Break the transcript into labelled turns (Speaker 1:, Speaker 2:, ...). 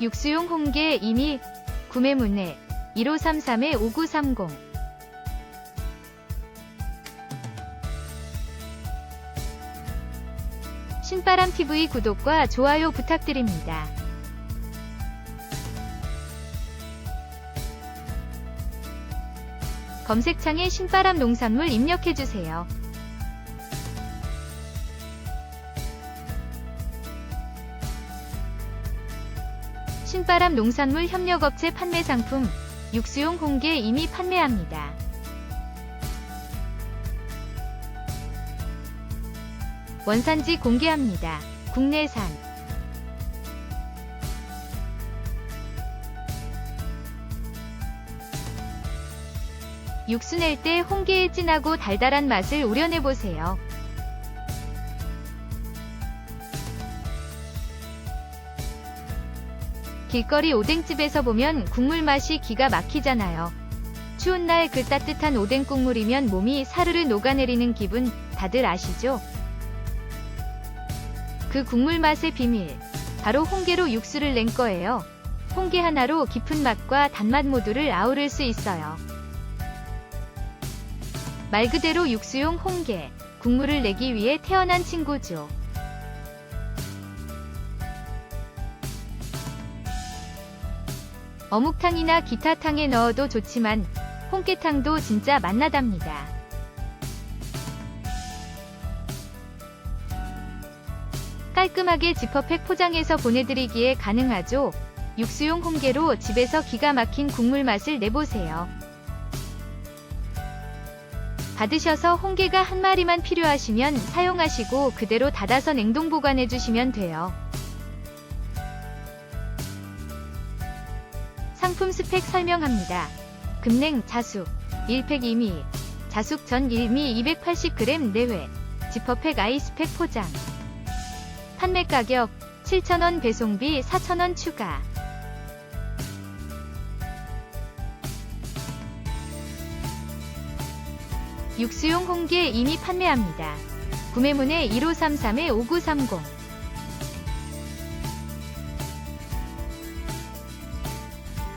Speaker 1: 육수용 홍게 이미 구매 문의 1533-5930 신바람 TV 구독과 좋아요 부탁드립니다. 검색창에 신바람 농산물 입력해주세요. 신바람 농산물 협력업체 판매 상품 육수용 홍게 이미 판매합니다. 원산지 공개합니다. 국내산 육수 낼 때 홍게의 진하고 달달한 맛을 우려내보세요. 길거리 오뎅집에서 보면 국물 맛이 기가 막히잖아요. 추운 날 그 따뜻한 오뎅 국물이면 몸이 사르르 녹아내리는 기분 다들 아시죠? 그 국물 맛의 비밀. 바로 홍게로 육수를 낸 거예요. 홍게 하나로 깊은 맛과 단맛 모두를 아우를 수 있어요. 말 그대로 육수용 홍게. 국물을 내기 위해 태어난 친구죠. 어묵탕이나 기타탕에 넣어도 좋지만 홍게탕도 진짜 맛나답니다. 깔끔하게 지퍼팩 포장해서 보내드리기에 가능하죠. 육수용 홍게로 집에서 기가 막힌 국물 맛을 내보세요. 받으셔서 홍게가 한 마리만 필요하시면 사용하시고 그대로 닫아서 냉동 보관해 주시면 돼요. 상품 스펙 설명합니다. 금냉 자숙 1팩 2미 자숙 전 1미 280g 내외 지퍼팩 아이스팩 포장 판매 가격 7,000원 배송비 4,000원 추가 육수용 홍게 이미 판매합니다. 구매문의 1533-5930